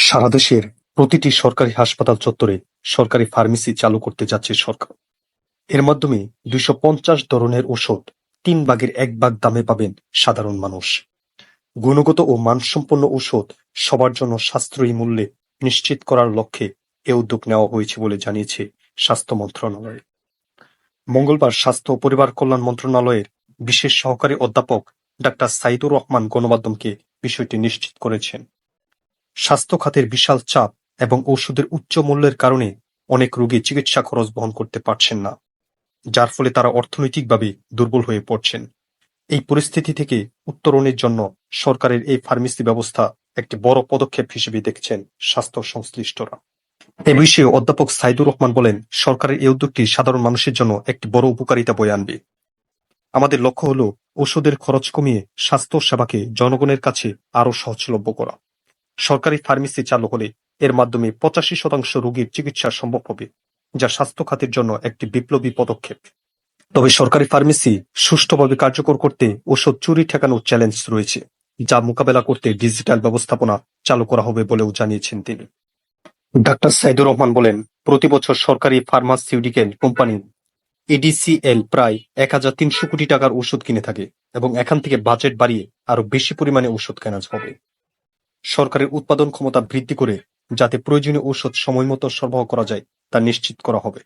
সারা দেশের প্রতিটি সরকারি হাসপাতাল চত্বরে সরকারি ফার্মেসি চালু করতে যাচ্ছে সরকার। এর মাধ্যমে দুইশো পঞ্চাশ ধরনের ওষুধ তিন ভাগের এক ভাগ দামে পাবেন সাধারণ মানুষ। গুণগত ও মানসম্পন্ন ঔষধ সবার জন্য সাশ্রয়ী মূল্যে নিশ্চিত করার লক্ষ্যে এ উদ্যোগ নেওয়া হয়েছে বলে জানিয়েছে স্বাস্থ্য মন্ত্রণালয়। মঙ্গলবার স্বাস্থ্য ও পরিবার কল্যাণ মন্ত্রণালয়ের বিশেষ সহকারী অধ্যাপক ডাক্তার সাইদুর রহমান গণমাধ্যমকে বিষয়টি নিশ্চিত করেছেন। স্বাস্থ্য খাতের বিশাল চাপ এবং ওষুধের উচ্চ মূল্যের কারণে অনেক রোগী চিকিৎসা খরচ বহন করতে পারছেন না, যার ফলে তারা অর্থনৈতিকভাবে দুর্বল হয়ে পড়ছেন। এই পরিস্থিতি থেকে উত্তরণের জন্য সরকারের এই ফার্মেসি ব্যবস্থা একটি বড় পদক্ষেপ হিসেবে দেখছেন স্বাস্থ্য সংশ্লিষ্টরা। এ বিষয়ে অধ্যাপক সাইদুর রহমান বলেন, সরকারের এই উদ্যোগটি সাধারণ মানুষের জন্য একটি বড় উপকারিতা বয়ে আনবে। আমাদের লক্ষ্য হল ওষুধের খরচ কমিয়ে স্বাস্থ্য সেবাকে জনগণের কাছে আরও সহজলভ্য করা। সরকারি ফার্মেসি চালু হলে এর মাধ্যমে পঁচাশি শতাংশ রোগীর চিকিৎসা সম্ভব হবে, যা স্বাস্থ্য খাতের জন্য একটি বিপ্লবী পদক্ষেপ। তবে সরকারি ফার্মেসি সুষ্ঠুভাবে কার্যকর করতে ওষুধ চুরি ঠেকানোর চ্যালেঞ্জ রয়েছে, যা মোকাবেলা করতে ডিজিটাল ব্যবস্থাপনা চালু করা হবে বলেও জানিয়েছেন তিনি। ডাক্তার সাইদুর রহমান বলেন, প্রতি বছর সরকারি ফার্মাসিউটিক্যাল কোম্পানি এডিসিএল প্রায় এক হাজার তিনশো কোটি টাকার ওষুধ কিনে থাকে এবং এখান থেকে বাজেট বাড়িয়ে আরও বেশি পরিমাণে ওষুধ কেনা হবে। সরকারের উৎপাদন ক্ষমতা বৃদ্ধি করে যাতে প্রয়োজনীয় ঔষধ সময়মতো সরবরাহ করা যায় তা নিশ্চিত করা হবে।